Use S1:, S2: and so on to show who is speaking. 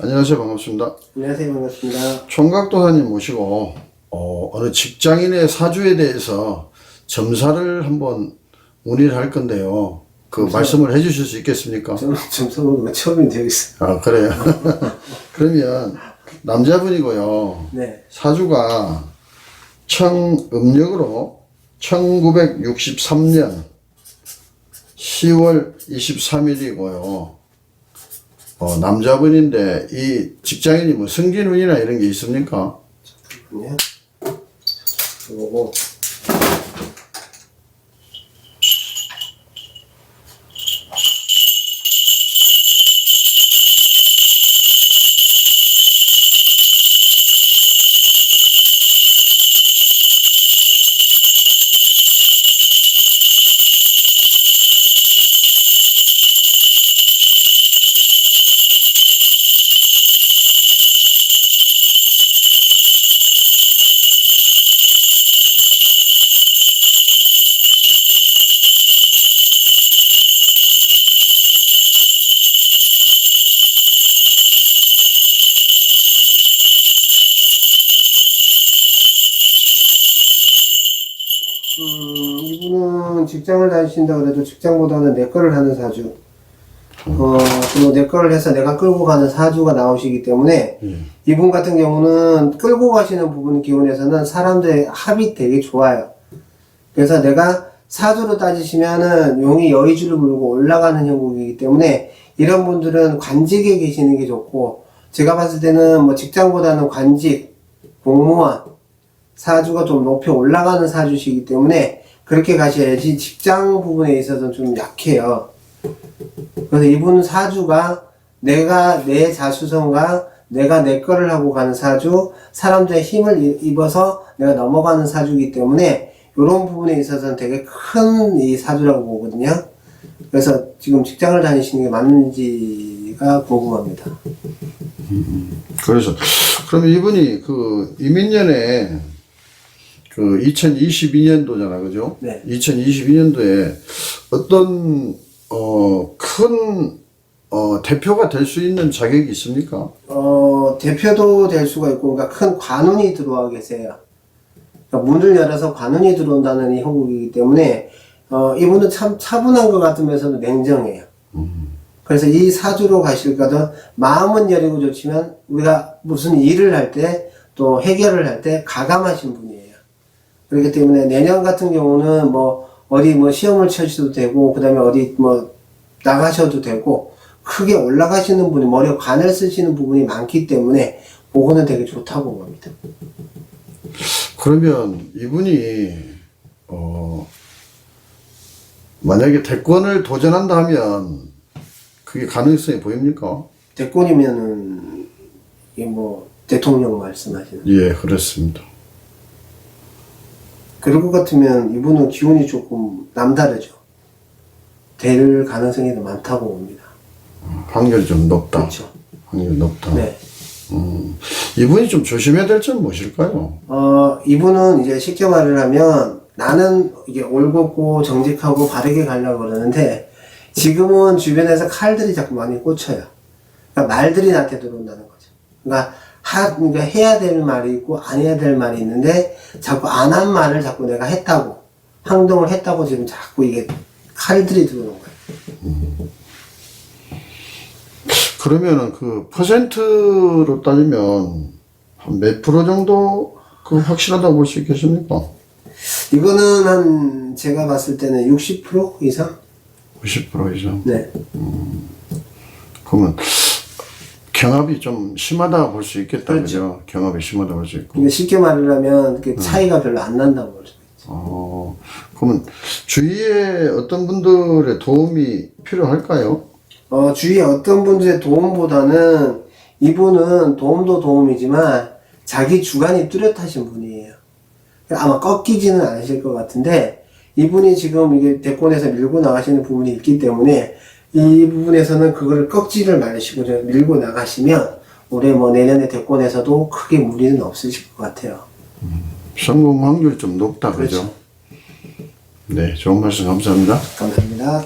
S1: 안녕하세요. 반갑습니다.
S2: 안녕하세요. 반갑습니다.
S1: 총각도사님 모시고 어, 어느 직장인의 사주에 대해서 점사를 한번 문의를 할 건데요. 그 말씀을 해주실 수 있겠습니까?
S2: 저는 처음이 되겠어요.
S1: 아 그래요. 그러면 남자분이고요.
S2: 네.
S1: 사주가 청 음력으로 1963년 10월 23일이고요. 어, 남자분인데 이 직장인이 뭐 승진운이나 이런 게 있습니까?
S2: 요거 이분은 직장을 다니신다 그래도 직장보다는 내 거를 하는 사주. 어, 또내 거를 해서 내가 끌고 가는 사주가 나오시기 때문에 이분 같은 경우는 끌고 가시는 부분 기운에서는 사람들의 합이 되게 좋아요. 그래서 내가 사주로 따지시면은 용이 여의주를 물고 올라가는 형국이기 때문에 이런 분들은 관직에 계시는 게 좋고 제가 봤을 때는 뭐 직장보다는 관직, 공무원, 사주가 좀 높이 올라가는 사주시기 때문에 그렇게 가셔야지 직장 부분에 있어서는 좀 약해요. 그래서 이분 사주가 내가 내 자수성가 내가 내 거를 하고 가는 사주, 사람들의 힘을 이- 입어서 내가 넘어가는 사주이기 때문에 이런 부분에 있어서는 되게 큰 이 사주라고 보거든요. 그래서 지금 직장을 다니시는 게 맞는지가 궁금합니다.
S1: 그래서 그럼 이분이 그 이민년에 그 2022년도잖아, 그죠?
S2: 네.
S1: 2022년도에 어떤 어큰 어, 대표가 될 수 있는 자격이 있습니까?
S2: 어, 대표도 될 수가 있고, 그러니까 큰 관운이 들어와 계세요. 그러니까 문을 열어서 관운이 들어온다는 이 형국이기 때문에, 어, 이분은 참 차분한 것 같으면서도 냉정해요. 그래서 이 사주로 가실 거든 마음은 여리고 좋지만, 우리가 무슨 일을 할 때, 또 해결을 할 때 가감하신 분이에요. 그렇기 때문에 내년 같은 경우는 뭐, 어디 뭐 시험을 쳐셔도 되고, 그 다음에 어디 뭐, 나가셔도 되고, 크게 올라가시는 분이 머리에 관을 쓰시는 부분이 많기 때문에 그거는 되게 좋다고 봅니다.
S1: 그러면 이분이 어 만약에 대권을 도전한다 하면 그게 가능성이 보입니까?
S2: 대권이면은 이게 뭐 대통령 말씀하시는
S1: 예, 그렇습니다.
S2: 그럴 것 같으면 이분은 기운이 조금 남다르죠. 될 가능성이 더 많다고 봅니다.
S1: 확률이 좀 높다.
S2: 그렇죠.
S1: 확률이 높다.
S2: 네.
S1: 음, 이분이 좀 조심해야 될 점은 무엇일까요?
S2: 어, 이분은 이제 쉽게 말을 하면 나는 이게 올곧고 정직하고 바르게 가려고 그러는데 지금은 주변에서 칼들이 자꾸 많이 꽂혀요. 그러니까 말들이 나한테 들어온다는 거죠. 그러니까 하, 그러니까 해야 될 말이 있고 안 해야 될 말이 있는데 자꾸 안 한 말을 자꾸 내가 했다고 행동을 했다고 지금 자꾸 이게 칼들이 들어오는 거예요.
S1: 그러면은 그 퍼센트로 따지면 한 몇 프로 정도 그 확실하다고 볼 수 있겠습니까?
S2: 이거는 한 제가 봤을 때는 60% 이상?
S1: 90% 이상.
S2: 네.
S1: 그러면 경합이 좀 심하다 볼 수 있겠다.
S2: 그렇죠.
S1: 그죠? 경합이 심하다 볼 수 있고.
S2: 그러니까 쉽게 말을 하면 그 차이가 별로 안 난다고 볼수 있어요.
S1: 어, 그러면 주위에 어떤 분들의 도움이 필요할까요?
S2: 어, 주위에 어떤 분들의 도움보다는 이분은 도움도 도움이지만 자기 주관이 뚜렷하신 분이에요. 아마 꺾이지는 않으실 것 같은데 이분이 지금 이게 대권에서 밀고 나가시는 부분이 있기 때문에 이 부분에서는 그거를 꺾지를 말으시고 좀 밀고 나가시면 올해 뭐 내년에 대권에서도 크게 무리는 없으실 것 같아요.
S1: 성공 확률 좀 높다, 그죠?
S2: 그렇죠.
S1: 네, 좋은 말씀 감사합니다.
S2: 감사합니다.